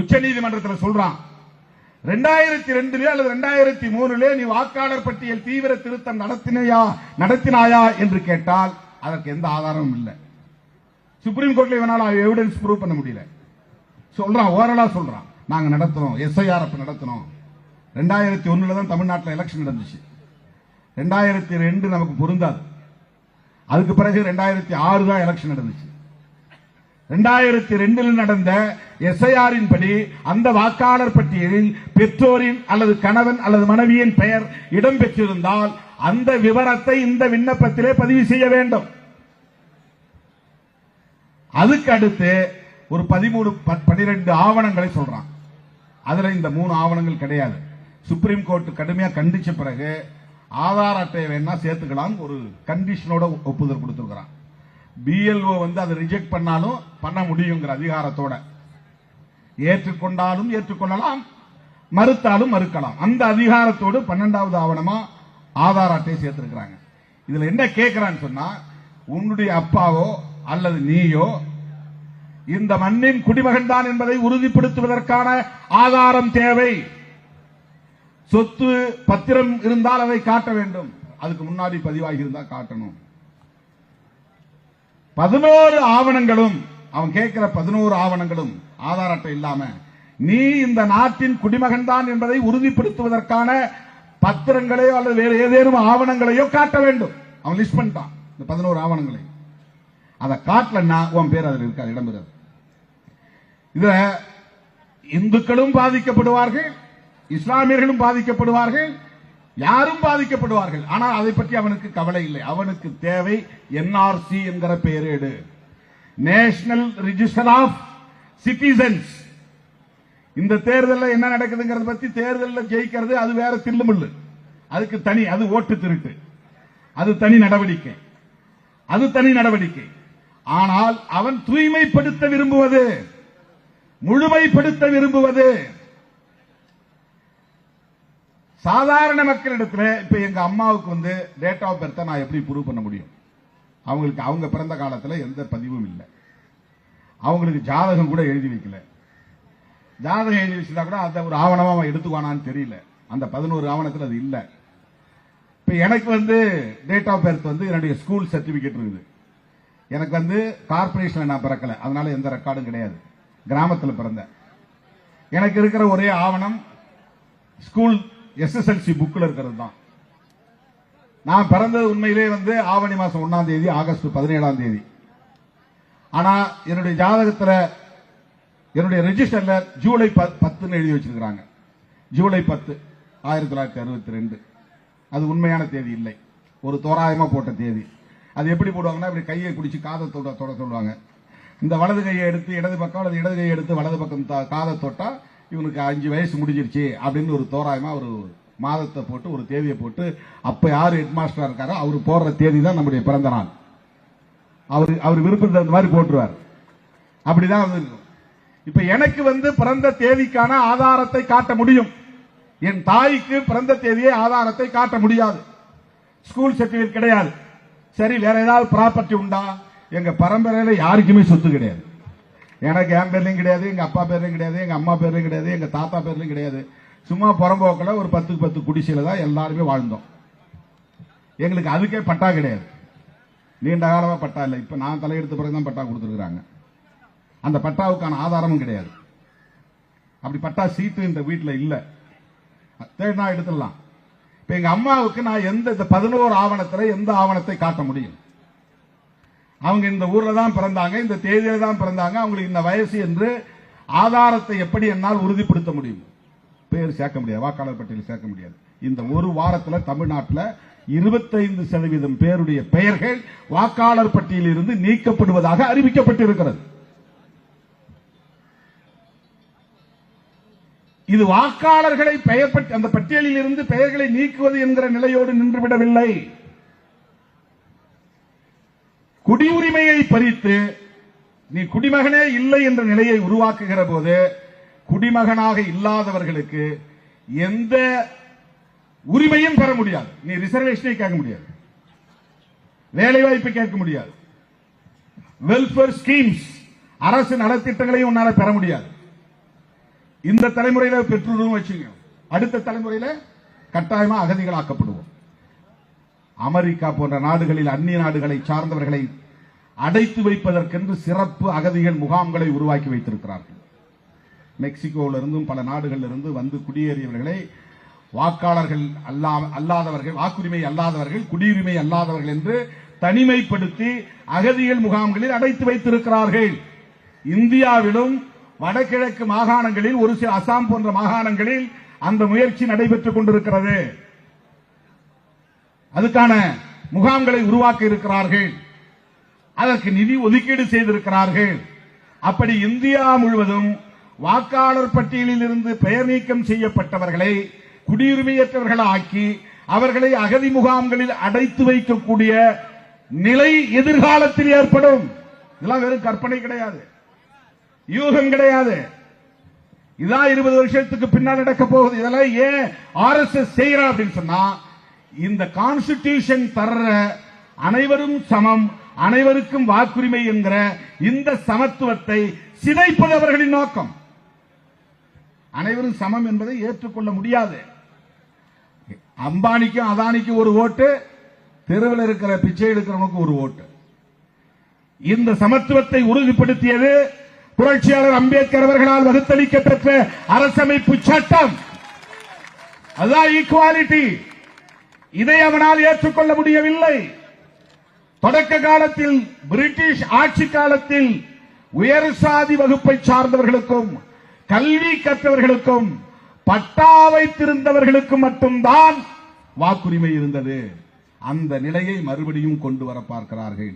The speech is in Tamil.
உச்ச நீதிமன்றத்தில் சொல்றான். ரெண்டாயிரத்தி ரெண்டுல அல்லது ரெண்டாயிரத்தி மூணுல நீ வாக்காளர் பட்டியல் தீவிர திருத்தம் நடத்தினையா நடத்தினாயா என்று கேட்டால் அதற்கு எந்த ஆதாரமும் இல்லை. சுப்ரீம் கோர்ட்ல இவனால எவிடன்ஸ் ப்ரூவ் பண்ண முடியல. சொல்றான் ஓரலா சொல்றான். நாங்க நடத்தினோம் எஸ்ஐஆர் நடத்தினோம் ரெண்டாயிரத்தி ஒண்ணுல தான் தமிழ்நாட்டில் எலெக்ஷன் நடந்துச்சு. ரெண்டாயிரத்தி ரெண்டு நமக்கு பொருந்தாது. அதுக்கு பிறகு ரெண்டாயிரத்தி ஆறு தான் எலெக்ஷன் நடந்துச்சு. ரெண்டாயிரத்தி ரெண்டில் நடந்த எஸ்ஐஆரின் படி அந்த வாக்காளர் பட்டியலில் பெற்றோரின் அல்லது கணவன் அல்லது மனைவியின் பெயர் இடம்பெற்றிருந்தால் அந்த விவரத்தை இந்த விண்ணப்பத்திலே பதிவு செய்ய வேண்டும். அதுக்கு அடுத்து ஒரு பதிமூணு பனிரெண்டு ஆவணங்களை சொல்றான். அதுல இந்த மூணு ஆவணங்கள் கிடையாது. சுப்ரீம் கோர்ட் கடுமையா கண்டிச்ச பிறகு ஆதார் அட்டையை வேணா சேர்த்துக்கலாம் ஒரு கண்டிஷனோட ஒப்புதல் கொடுத்துருக்கிறான். பிஎல்ஓ வந்து அதை ரிஜெக்ட் பண்ணாலும் பண்ண முடியுங்கிற அதிகாரத்தோட. ஏற்றுக்கொண்டாலும் ஏற்றுக்கொள்ளலாம் மறுத்தாலும் மறுக்கலாம். அந்த அதிகாரத்தோடு பன்னெண்டாவது ஆவணமா ஆதார் அட்டையை சேர்த்திருக்கிறாங்க. இதுல என்ன கேட்கிறான்னு சொன்னா உன்னுடைய அப்பாவோ அல்லது நீயோ இந்த மண்ணின் குடிமகன் தான் என்பதை உறுதிப்படுத்துவதற்கான ஆதாரம் தேவை. சொத்து பத்திரம் இருந்தால் அதை காட்ட வேண்டும். அதுக்கு முன்னாடி பதிவாகி இருந்தால் காட்டணும். பதினோரு ஆவணங்களும் அவன் கேட்கிற பதினோரு ஆவணங்களும் ஆதார் அட்டை இல்லாம நீ இந்த நாட்டின் குடிமகன் தான் என்பதை உறுதிப்படுத்துவதற்கான பத்திரங்களையோ அல்லது வேறு ஏதேனும் ஆவணங்களையோ காட்ட வேண்டும். அவன் லிஸ்ட் பண்ணிட்டான் இந்த பதினோரு ஆவணங்களை. அதை காட்டலன்னா உன் பேர் அதில் இருக்காது இடம்பெறாது. இதுல இந்துக்களும் பாதிக்கப்படுவார்கள் இஸ்லாமியர்களும் பாதிக்கப்படுவார்கள் யாரும் பாதிக்கப்படுவார்கள். ஆனால் அதை பற்றி அவனுக்கு கவலை இல்லை. அவனுக்கு தேவை என்ஆர்சி என்கிற பெயரேடு நேஷனல் ரிஜிஸ்டர் ஆஃப் சிட்டிசன்ஸ். இந்த தேர்தலில் என்ன நடக்குதுங்கிறத பத்தி தேர்தலில் ஜெயிக்கிறது அது வேற தில்லுமுள்ளு. அதுக்கு தனி அது ஓட்டு திருட்டு. அது தனி நடவடிக்கை. அது தனி நடவடிக்கை. ஆனால் அவன் தூய்மைப்படுத்த விரும்புவது முழுமைப்படுத்த விரும்புவது சாதாரண மக்களிடத்துல இப்ப எங்க அம்மாவுக்கு வந்து டேட் ஆஃப் பர்த்தை நான் எப்படி ப்ரூவ் பண்ண முடியும்? அவங்களுக்கு அவங்க பிறந்த காலத்தில் எந்த பதிவும் இல்லை. அவங்களுக்கு ஜாதகம் கூட எழுதி வைக்கல. ஜாதகம் எழுதி வச்சிருந்தா கூட அதை ஒரு ஆவணமாக அவன் எடுத்துக்குவானான்னு தெரியல. அந்த பதினோரு ஆவணத்தில் அது இல்லை. இப்போ எனக்கு வந்து டேட் ஆஃப் பர்த் வந்து என்னுடைய ஸ்கூல் சர்டிஃபிகேட் இருக்குது. எனக்கு வந்து கார்பரேஷனில் நான் பிறக்கலை. அதனால எந்த ரெக்கார்டும் கிடையாது. கிராமத்தில் பிறந்தேன் எனக்கு இருக்கிற ஒரே ஆவணம் ஸ்கூல் எஸ்எஸ்எல்சி புக்கில் இருக்கிறது தான் நான் பிறந்தது உண்மையிலே வந்து ஆவணி மாசம் ஒன்னாம் தேதி ஆகஸ்ட் பதினேழாம் தேதி. ஆனா என்னுடைய ஜாதகத்துல என்னுடைய ரெஜிஸ்டர்ல ஜூலை பத்- பத்துன்னு எழுதி வச்சிருக்கிறாங்க. ஜூலை பத்து ஆயிரத்தி தொள்ளாயிரத்தி அறுபத்தி ரெண்டு அது உண்மையான தேதி இல்லை. ஒரு தோராயமா போட்ட தேதி. அது எப்படி போடுவாங்கன்னா இப்படி கையை குடிச்சு காதை தொட தொட சொல்லுவாங்க. இந்த வலது கையை எடுத்து இடது பக்கம் அல்லது இடது கையை எடுத்து வலது பக்கம் காதை தொட்டா இவனுக்கு அஞ்சு வயசு முடிஞ்சிருச்சு அப்படின்னு ஒரு தோராயமா ஒரு மாதத்தை போட்டு ஒரு தேதியை போட்டு அப்ப யார் ஹெட் மாஸ்டரா இருக்காரோ அவர் போடுற தேதி தான் நம்முடைய பிறந்த நாள். அவர் அவர் விருப்பத்தை அந்த மாதிரி போட்டுருவார். அப்படிதான் அது இருக்கும். இப்ப எனக்கு வந்து பிறந்த தேதிக்கான ஆதாரத்தை காட்ட முடியும். என் தாய்க்கு பிறந்த தேதியை ஆதாரத்தை காட்ட முடியாது. ஸ்கூல் சர்டிபிகேட் கிடையாது. சரி வேற ஏதாவது ப்ராப்பர்ட்டி உண்டா? எங்க பரம்பரையில யாருக்குமே சொத்து கிடையாது. எனக்கு என் பேர்லையும் கிடையாது எங்க அப்பா பேர்லையும் கிடையாது எங்க அம்மா பேர்லையும் கிடையாது எங்க தாத்தா பேர்லையும் கிடையாது. சும்மா புறம்போக்கில் ஒரு பத்துக்கு பத்து குடிசையில் தான் எல்லாருமே வாழ்ந்தோம். எங்களுக்கு அதுக்கே பட்டா கிடையாது. நீண்ட காலமாக பட்டா இல்லை. இப்போ நான் தலையெடுத்த பிறகு தான் பட்டா கொடுத்துருக்குறாங்க. அந்த பட்டாவுக்கான ஆதாரமும் கிடையாது. அப்படி பட்டா சீட்டு இந்த வீட்டில் இல்லை. தேடினா எடுத்துடலாம். இப்போ எங்கள் அம்மாவுக்கு நான் எந்த இந்த பதினோரு ஆவணத்தில் எந்த ஆவணத்தை காட்ட முடியும்? அவங்க இந்த ஊரில் தான் பிறந்தாங்க இந்த தேதியில தான் பிறந்தாங்க. அவங்களுக்கு இந்த வயசு என்று ஆதாரத்தை எப்படி என்னால் உறுதிப்படுத்த முடியும்? பேர் சேர்க்க முடியாது வாக்காளர் பட்டியலில் சேர்க்க முடியாது. இந்த ஒரு வாரத்தில் தமிழ்நாட்டில் இருபத்தைந்து சதவீதம் பேருடைய பெயர்கள் வாக்காளர் பட்டியலில் இருந்து நீக்கப்படுவதாக அறிவிக்கப்பட்டிருக்கிறது. இது வாக்காளர்களை பெயர் அந்த பட்டியலில் இருந்து பெயர்களை நீக்குவது என்கிற நிலையோடு நின்றுவிடவில்லை. குடியுரிமையை பறித்து நீ குடிமகனே இல்லை என்ற நிலையை உருவாக்குகிற போது குடிமகனாக இல்லாதவர்களுக்கு எந்த உரிமையும் பெற முடியாது. நீ ரிசர்வேஷனை கேட்க முடியாது. வேலை வாய்ப்பு கேட்க முடியாது. வெல்ஃபேர் ஸ்கீம்ஸ் அரசு நலத்திட்டங்களையும் உன்னால பெற முடியாது. இந்த தலைமுறையில பெற்றோரும் வச்சுங்க அடுத்த தலைமுறையில கட்டாயமா அகதிகள் ஆக்கப்படுவோம் அமெரிக்கா போன்ற நாடுகளில் அந்நிய நாடுகளை சார்ந்தவர்களை அடைத்து வைப்பதற்கென்று சிறப்பு அகதிகள் முகாம்களை உருவாக்கி வைத்திருக்கிறார்கள். மெக்சிகோவிலிருந்தும் பல நாடுகளிலிருந்து வந்து குடியேறியவர்களை வாக்காளர்கள் அல்லா- அல்லாதவர்கள் வாக்குரிமை அல்லாதவர்கள் குடியுரிமை அல்லாதவர்கள் என்று தனிமைப்படுத்தி அகதிகள் முகாம்களில் அடைத்து வைத்திருக்கிறார்கள். இந்தியாவிலும் வடகிழக்கு மாகாணங்களில் ஒரு சில அசாம் போன்ற மாகாணங்களில் அந்த முயற்சி நடைபெற்றுக் கொண்டிருக்கிறது. அதுக்கான முகாம்களை உருவாக்க இருக்கிறார்கள். அதற்கு நிதி ஒதுக்கீடு செய்திருக்கிறார்கள். அப்படி இந்தியா முழுவதும் வாக்காளர் பட்டியலில் இருந்து பெயர் நீக்கம் செய்யப்பட்டவர்களை குடியுரிமையற்றவர்கள் ஆக்கி அவர்களை அகதி முகாம்களில் அடைத்து வைக்கக்கூடிய நிலை எதிர்காலத்தில் ஏற்படும். இதெல்லாம் வெறும் கற்பனை கிடையாது. யூகம் கிடையாது. இதான் இருபது வருஷத்துக்கு பின்னால் நடக்க போகுது. இதெல்லாம் ஏன் ஆர் எஸ் எஸ் செய்யறா அப்படின்னு சொன்னா இந்த கான்ஸ்டிடியூஷன் தர்ற அனைவரும் சமம் அனைவருக்கும் வாக்குரிமை என்கிற இந்த சமத்துவத்தை சிதைப்பது அவர்களின் நோக்கம். அனைவரும் சமம் என்பதை ஏற்றுக்கொள்ள முடியாது. அம்பானிக்கும் அதானிக்கும் ஒரு ஓட்டு தெருவில் இருக்கிற பிச்சை எடுக்கிறவனுக்கு ஒரு ஓட்டு. இந்த சமத்துவத்தை உறுதிப்படுத்தியது புரட்சியாளர் அம்பேத்கர் அவர்களால் வகுத்தளிக்கப்பெற்ற அரசமைப்பு சட்டம். அதுதான் ஈக்குவாலிட்டி இதை அவனால் ஏற்றுக்கொள்ள முடியவில்லை. தொடக்க காலத்தில் பிரிட்டிஷ் ஆட்சி காலத்தில் உயர் சாதி வகுப்பை சார்ந்தவர்களுக்கும் கல்வி கற்றவர்களுக்கும் பட்டா வைத்திருந்தவர்களுக்கு மட்டும்தான் வாக்குரிமை இருந்தது. அந்த நிலையை மறுபடியும் கொண்டு வர பார்க்கிறார்கள்.